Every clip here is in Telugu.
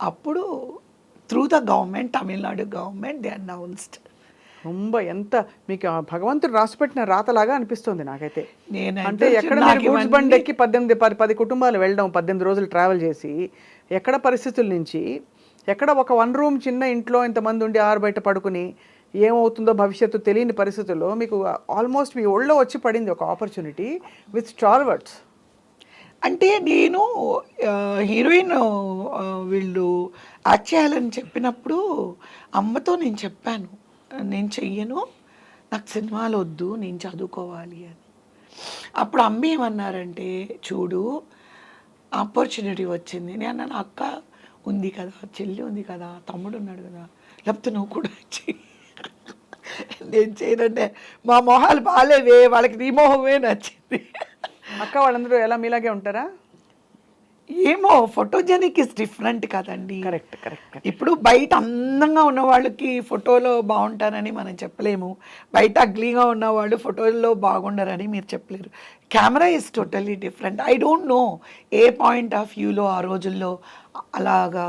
అప్పుడు through the government Tamil Nadu government they announced రొంబ ఎంత మీకు భగవంతుడు రాసిపెట్టిన రాతలాగా అనిపిస్తుంది నాకైతే. నేనైతే అంటే ఎక్కడ గూడ్స్ బండి ఎక్కి పద్దెనిమిది పది పది కుటుంబాలు వెళ్ళడం పద్దెనిమిది రోజులు ట్రావెల్ చేసి ఎక్కడ పరిస్థితుల నుంచి ఎక్కడ ఒక వన్ రూమ్ చిన్న ఇంట్లో ఇంతమంది ఉండి ఆరు బయట పడుకుని ఏమవుతుందో భవిష్యత్తు తెలియని పరిస్థితుల్లో మీకు ఆల్మోస్ట్ మీ ఒళ్ళో వచ్చి పడింది ఒక ఆపర్చునిటీ విత్ స్టాల్వర్డ్స్ అంటే నేను హీరోయిన్ వీళ్ళు యాక్ట్ చేయాలని చెప్పినప్పుడు అమ్మతో నేను చెప్పాను నేను చెయ్యను నాకు సినిమాలు వద్దు నేను చదువుకోవాలి అని. అప్పుడు అమ్మ ఏమన్నారంటే చూడు ఆపర్చునిటీ వచ్చింది. నేను అన్నాను అక్క ఉంది కదా చెల్లి ఉంది కదా తమ్ముడు ఉన్నాడు కదా లేకపోతే నువ్వు కూడా చెయ్యి. నేను చేయనంటే మా మొహాలు బాగాలేవే వాళ్ళకి నీ మొహమే నచ్చింది. అక్క వాళ్ళందరూ ఎలా మీలాగే ఉంటారా? ఏమో ఫోటోజెనిక్ ఇస్ డిఫరెంట్ కదండి. కరెక్ట్ కరెక్ట్ ఇప్పుడు బయట అందంగా ఉన్న వాళ్ళకి ఫోటోలో బాగుంటారని మనం చెప్పలేము. బయట అగ్లీగా ఉన్న వాళ్ళు ఫోటోల్లో బాగుండరని మీరు చెప్పలేరు. Camera is totally different I don't know a point of వ్యూలో ఆ రోజుల్లో అలాగా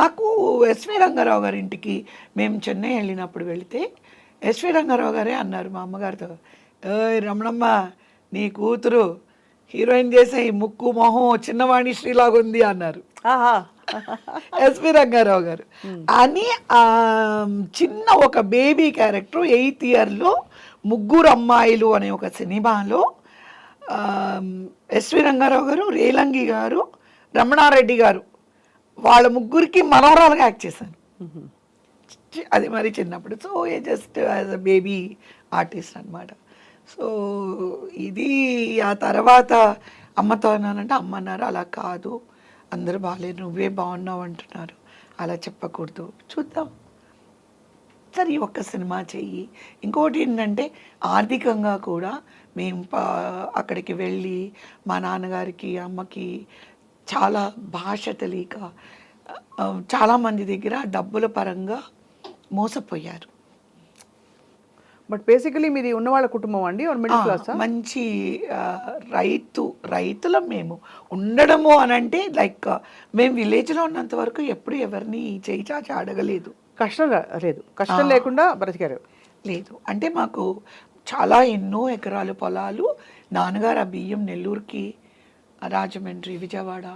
నాకు ఎస్వి రంగారావు గారి ఇంటికి మేము చెన్నై వెళ్ళినప్పుడు వెళితే ఎస్వి రంగారావు గారే అన్నారు మా అమ్మగారితో ఏయ్ రమణమ్మ నీ కూతురు హీరోయిన్ చేసే ఈ ముక్కు మొహం చిన్నవాణి శ్రీలాగా ఉంది అన్నారు ఎస్వి రంగారావు గారు. అని ఆ, చిన్న ఒక బేబీ క్యారెక్టర్ ఎయిత్ ఇయర్లో ముగ్గురు అమ్మాయిలు అనే ఒక సినిమాలో ఎస్వి రంగారావు గారు రేలంగి గారు రమణారెడ్డి గారు వాళ్ళ ముగ్గురికి మనవరాలుగా యాక్ట్ చేశాను అది మరి చిన్నప్పుడు. So a just as a baby artist అనమాట సో ఇది ఆ తర్వాత అమ్మతో అన్నానంటే అమ్మ అన్నారు అలా కాదు. అందరూ బాగాలేదు నువ్వే బాగున్నావు అంటున్నారు. అలా చెప్పకూడదు. చూద్దాం. సరే ఒక్క సినిమా చెయ్యి. ఇంకోటి ఏంటంటే ఆర్థికంగా కూడా మేము అక్కడికి వెళ్ళి మా నాన్నగారికి అమ్మకి చాలా భాష తెలియక చాలామంది దగ్గర డబ్బుల పరంగా మోసపోయారు. బట్ బేసికలీ మీది ఉన్నవాళ్ళ కుటుంబం అండి? మిడిల్ క్లాస్ మంచి రైతు రైతులం మేము. ఉండడము అని అంటే లైక్ మేము విలేజ్లో ఉన్నంత వరకు ఎప్పుడు ఎవరిని చేయి చాచి అడగలేదు కష్టం లేదు. కష్టం లేకుండా బ్రతికారు. లేదు. అంటే మాకు చాలా ఎన్నో ఎకరాలు పొలాలు నాన్నగారు ఆ బియ్యం నెల్లూరుకి రాజమండ్రి విజయవాడ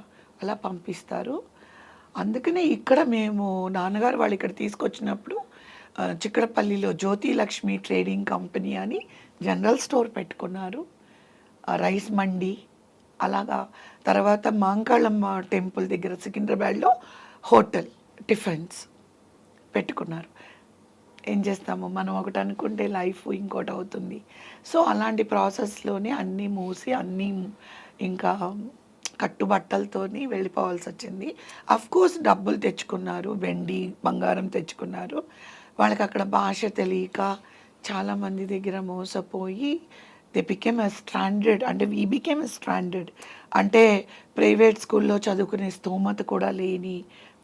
అలా పంపిస్తారు. అందుకనే ఇక్కడ మేము నాన్నగారు వాళ్ళు ఇక్కడ తీసుకొచ్చినప్పుడు చిక్కడపల్లిలో జ్యోతి లక్ష్మి ట్రేడింగ్ కంపెనీ అని జనరల్ స్టోర్ పెట్టుకున్నారు. రైస్ మండి అలాగా తర్వాత మాంకాళమ్మ టెంపుల్ దగ్గర సికింద్రాబాద్లో హోటల్ టిఫిన్స్ పెట్టుకున్నారు. ఏం చేస్తాము? మనం ఒకటి అనుకుంటే లైఫ్ ఇంకోటి అవుతుంది. సో అలాంటి ప్రాసెస్లోనే అన్నీ మూసి అన్నీ ఇంకా కట్టుబట్టలతోని వెళ్ళిపోవాల్సి వచ్చింది. కోర్స్ డబ్బులు తెచ్చుకున్నారు వెండి బంగారం తెచ్చుకున్నారు. వాళ్ళకి అక్కడ భాష తెలియక చాలామంది దగ్గర మోసపోయి దే బికెమ్ ఎ స్టాండర్డ్ అంటే వీ బికెమ్ ఎ స్టాండర్డ్ అంటే ప్రైవేట్ స్కూల్లో చదువుకునే స్తోమత కూడా లేని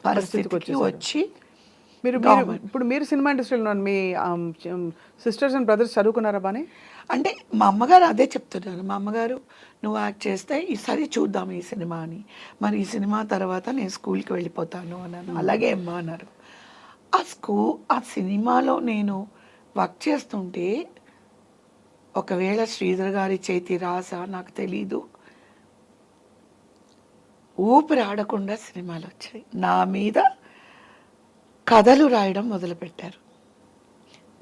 పరిస్థితికి వచ్చి మీరు ఇప్పుడు మీరు సినిమా ఇండస్ట్రీలో ఉన్నారు. మీ సిస్టర్స్ అండ్ బ్రదర్స్ చదువుకున్నారా బానే? అంటే మా అమ్మగారు అదే చెప్తున్నారు. మా అమ్మగారు నువ్వు యాక్ట్ చేస్తే ఈసారి చూద్దాం ఈ సినిమా అని మరి ఈ సినిమా తర్వాత నేను స్కూల్కి వెళ్ళిపోతాను అన్నాను అలాగే అమ్మా అన్నారు. ఆ స్కూ ఆ సినిమాలో నేను వర్క్ చేస్తుంటే ఒకవేళ శ్రీధర్ గారి చేతి రాస నాకు తెలీదు. ఊపిరి ఆడకుండా సినిమాలు వచ్చాయి. నా మీద కథలు రాయడం మొదలుపెట్టారు.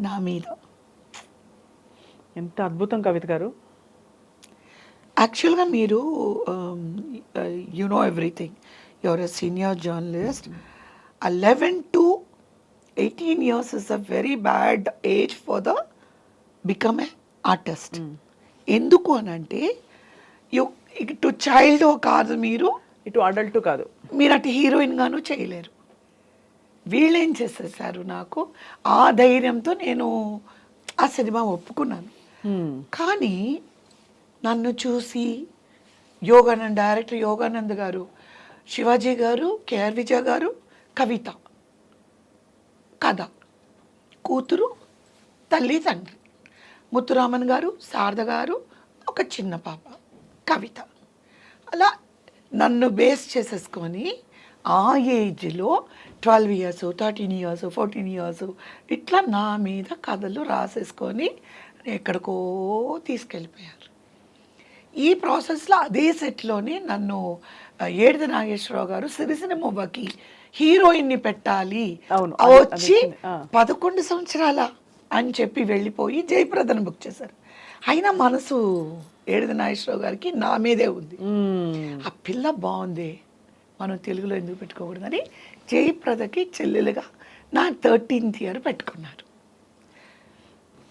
నా మీద. ఎంత అద్భుతం కవిత గారు. యాక్చువల్గా మీరు you know everything. Your a senior journalist. Eleven to eighteen years is a very bad age for the become a artist ఎందుకు అని అంటే యు ఇటు చైల్డ్ కాదు మీరు. ఇటు అడల్ట్ కాదు. మీరు అటు హీరోయిన్ గాను చేయలేరు. వీళ్ళేం చేసేసారు నాకు? ఆ ధైర్యంతో నేను ఆ సినిమా ఒప్పుకున్నాను. Hmm. కానీ నన్ను చూసి యోగానంద్ డైరెక్టర్ యోగానంద్ గారు శివాజీ గారు కేఆర్ విజయ గారు కవిత. కథ. కూతురు తల్లి తండ్రి. ముత్తురామన్ గారు శారద గారు ఒక చిన్న పాప. కవిత. అలా నన్ను బేస్ చేసేసుకొని ఆ ఏజ్లో twelve years thirteen years fourteen years ఇట్లా నా మీద కథలు రాసేసుకొని ఎక్కడికో తీసుకెళ్ళిపోయారు. ఈ ప్రాసెస్లో అదే సెట్లోనే నన్ను ఏడిది నాగేశ్వరరావు గారు సిరిసిన మువ్వకి హీరోయిన్ని పెట్టాలి. వచ్చి. పదకొండు సంవత్సరాల అని చెప్పి వెళ్ళిపోయి జయప్రదను బుక్ చేశారు. అయినా మనసు ఏడిద నాగేశ్వరరావు గారికి నా మీదే ఉంది. ఆ పిల్ల బాగుంది. మనం తెలుగులో ఎందుకు పెట్టుకోకూడదని జయప్రదకి చెల్లెలుగా నా థర్టీన్త్ ఇయర్ పెట్టుకున్నారు.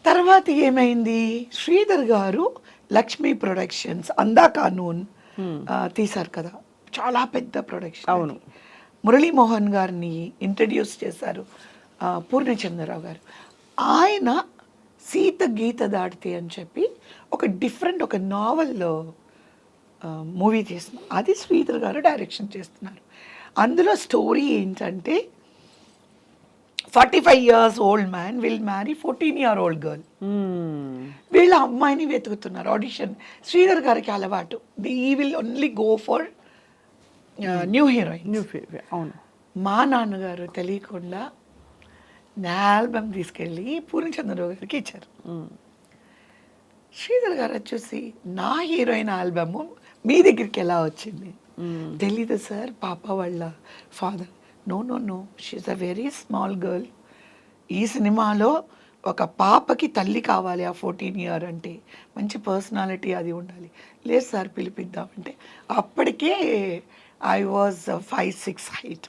తర్వాత ఏమైంది? శ్రీధర్ గారు లక్ష్మీ ప్రొడక్షన్స్ అందా కానూన్ తీశారు కదా. చాలా పెద్ద ప్రొడక్షన్ అవును. మురళీమోహన్ గారిని ఇంట్రడ్యూస్ చేశారు పూర్ణచంద్రరావు గారు. ఆయన సీత గీత దాటితే అని చెప్పి ఒక డిఫరెంట్ ఒక నావల్లో మూవీ చేసిన అది శ్రీధర్ గారు డైరెక్షన్ చేస్తున్నారు. అందులో స్టోరీ ఏంటంటే forty five years old man will marry fourteen year old girl. వీళ్ళ అమ్మాయిని వెతుకుతున్నారు ఆడిషన్ శ్రీధర్ గారికి అలవాటు. ఈ will only go for new heroine new అవును. మా నాన్నగారు తెలియకుండా నా ఆల్బమ్ తీసుకెళ్ళి పూర్ణచంద్రరావు గారికి ఇచ్చారు. మ్మ్. శ్రీధర్ గారు వచ్చేసి నా హీరోయిన్ ఆల్బమ్ మీ దగ్గరికి ఎలా వచ్చింది? మ్మ్. తెలీదు సార్ పాప వాళ్ళ father. No no no she a very small girl ఈ సినిమాలో ఒక పాపకి తల్లి కావాలి ఆ ఫోర్టీన్ ఇయర్ అంటే. మంచి పర్సనాలిటీ అది ఉండాలి. లేదు సార్ పిలిపిద్దామంటే. అప్పటికే I was five six height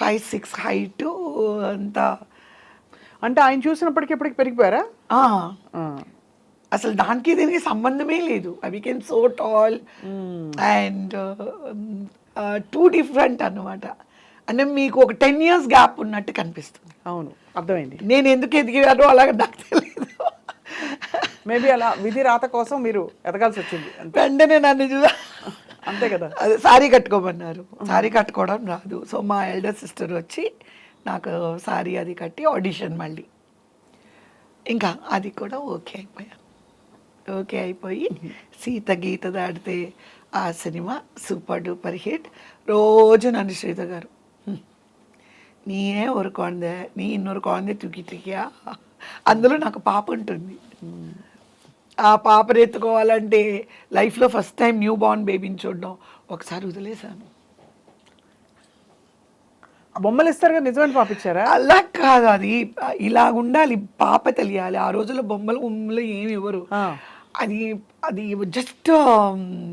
five six height అంతా. అంటే ఆయన చూసినప్పటికీ ఇప్పటికి పెరిగిపోయారా. అసలు దానికి దీనికి సంబంధమే లేదు. I became so tall. And two different అన్నమాట. అంటే మీకు ఒక టెన్ ఇయర్స్ గ్యాప్ ఉన్నట్టు కనిపిస్తుంది. అవును అర్థమైంది. నేను ఎందుకు ఎదిగానో అలాగే నాకు తెలియదు. మేబీ అలా విధి రాత కోసం మీరు ఎదగాల్సి వచ్చింది. వెంటనే నన్ను చూదా అంతే కదా. అదే సారీ కట్టుకోమన్నారు. సారీ కట్టుకోవడం రాదు. సో మా ఎల్డర్ సిస్టర్ వచ్చి నాకు సారీ అది కట్టి ఆడిషన్ మళ్ళీ. ఇంకా అది కూడా ఓకే అయిపోయా. ఓకే అయిపోయి సీత గీత దాడితే ఆ సినిమా సూపర్ డూపర్ హిట్. రోజు నన్ను శ్రీత గారు నీయే ఒరుకోందే నీ ఇన్నొరుకోందే తుకి తుకియా? అందులో నాకు పాప ఉంటుంది. ఆ పాపని ఎత్తుకోవాలంటే లైఫ్లో ఫస్ట్ టైం న్యూ బార్న్ బేబీని చూడడం ఒకసారి వదిలేశాను. బొమ్మలు ఇస్తారు కదా నిజమని పంపించారా అలా కాదు అది. ఇలా ఉండాలి పాప తెలియాలి. ఆ రోజుల్లో బొమ్మలు బొమ్మలు ఏమి ఇవ్వరు. అది అది just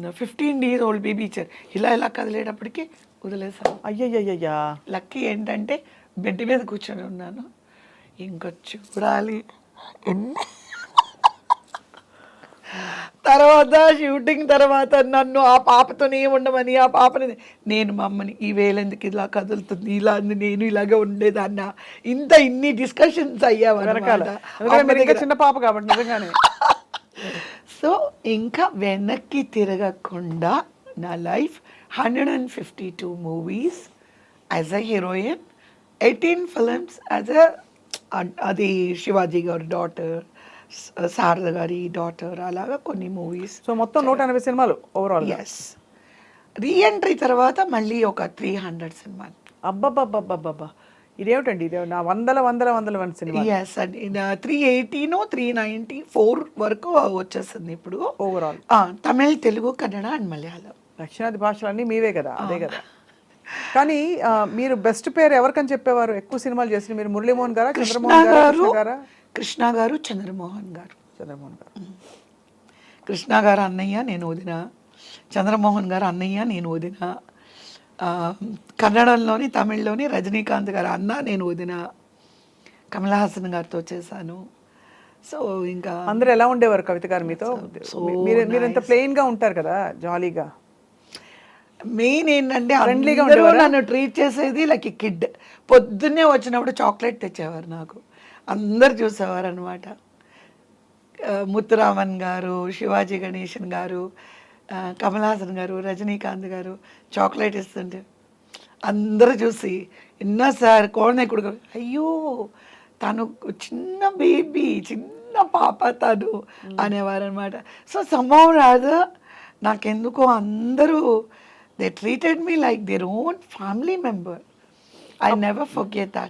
fifteen days old baby ఇచ్చారు. ఇలా ఇలా కదిలేటప్పటికి వదిలేశాను. అయ్యయ్యయ్యా లక్కీ ఏంటంటే బెడ్ మీద కూర్చొని ఉన్నాను. ఇంకా చూడాలి. ఎన్ని తర్వాత షూటింగ్ తర్వాత నన్ను ఆ పాపతోనే ఉండమని ఆ పాపని నేను మా అమ్మని ఈ వేలు ఎందుకు ఇలా కదులుతుంది? ఇలా నేను ఇలాగే ఉండేదాన్న? ఇంత ఇన్ని డిస్కషన్స్ అయ్యావన్నమాట చిన్న పాప కాబట్టి నిజంగానే. సో ఇంకా వెనక్కి తిరగకుండా నా life hundred and fifty two movies as a heroine eighteen films as a అది శివాజీ గారి డాటర్ శారద గారి డాటర్ అలాగా కొన్ని మూవీస్ సో మొత్తం నూట ఎనభై సినిమాలు ఓవరాల్ ఎస్ రీఎంట్రీ తర్వాత మళ్ళీ ఒక త్రీ హండ్రెడ్ సినిమాలు అబ్బబ్బబ్బబ్బబ్బా ఇదేమిటండి? ఇదే నా వందల వందల వందల వన్ సినిమా. ఎస్ అండి three eighty three ninety four వరకు వచ్చేస్తుంది ఇప్పుడు. Overall Tamil Telugu Kannada and Malayalam. దక్షిణాది భాషలన్నీ మీవే కదా? అదే కదా. కానీ మీరు బెస్ట్ పేరు ఎవరికని చెప్పేవారు? ఎక్కువ సినిమాలు చేసిన మీరు మురళీమోహన్ గారా చంద్రమోహన్ గారా గారు? కృష్ణ గారా చంద్రమోహన్ గారు. చంద్రమోహన్ గారు. కృష్ణ గారు అన్నయ్య నేను వదిన. చంద్రమోహన్ గారు అన్నయ్య నేను వదిన. కన్నడంలోని తమిళ్ళోని రజనీకాంత్ గారు అన్న నేను వదిన. కమల్ హాసన్ గారితో చేశాను. సో ఇంకా అందరూ ఎలా ఉండేవారు కవిత గారు మీతో? So మీరు మీరు ఇంత ప్లెయిన్గా ఉంటారు కదా జాలీగా మెయిన్ ఏంటంటే Friendly గా అందరూ ఉండేవారా? నన్ను ట్రీట్ చేసేది లైక్ కిడ్ పొద్దున్నే వచ్చినప్పుడు చాక్లెట్ తెచ్చేవారు నాకు. అందరు చూసేవారు అనమాట ముత్తురామన్ గారు శివాజీ గణేశన్ గారు ఆ, కమల్ హాసన్ గారు రజనీకాంత్ గారు చాక్లెట్ ఇస్తుంటే అందరూ చూసి ఎన్నో సార్ కోడనే కొడుకు. అయ్యో తను చిన్న బేబీ చిన్న పాప తను. అనేవారు అనమాట సో సంభవం రాదు నాకెందుకో అందరూ they treated me like their own family member I never forget that